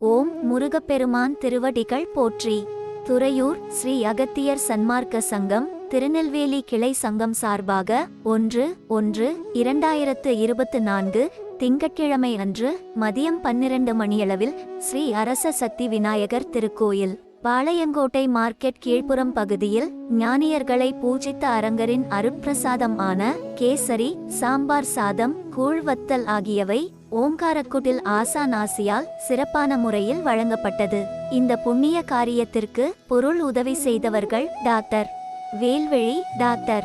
ஓம் முருகப்பெருமான் திருவடிகள் போற்றி. துறையூர் ஸ்ரீ அகத்தியர் சன்மார்க்க சங்கம் திருநெல்வேலி கிளை சங்கம் சார்பாக ஒன்று ஒன்று இரண்டாயிரத்து இருபத்து நான்கு திங்கட்கிழமை அன்று மதியம் பன்னிரண்டு மணியளவில் ஸ்ரீ அரச சக்தி விநாயகர் திருக்கோயில். பாளையங்கோட்டை மார்க்கெட் கீழ்ப்புறம் பகுதியில் ஞானியர்களை பூஜித்த அரங்கரின் அருட்பிரசாதம் ஆன கேசரி சாம்பார் சாதம் கூழ்வத்தல் ஆகியவை ஓங்காரக்குடில் ஆசானாசியால் சிறப்பான முறையில் வழங்கப்பட்டது. இந்த புண்ணிய காரியத்திற்கு பொருள் உதவி செய்தவர்கள் doctor. Velveli doctor.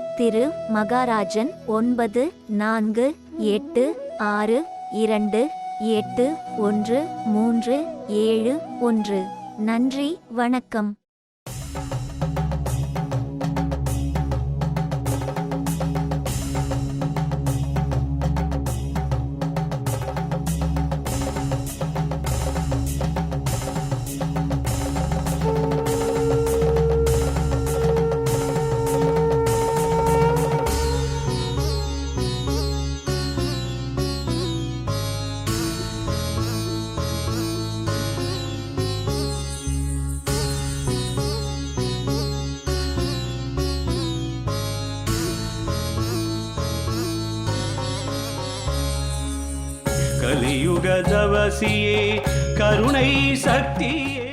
திரு மகாராஜன் ஒன்பது நான்கு எட்டு ஆறு இரண்டு எட்டு ஒன்று மூன்று ஏழு ஒன்று. நன்றி வணக்கம். கலியுக தவசியே கருணை சக்தியே.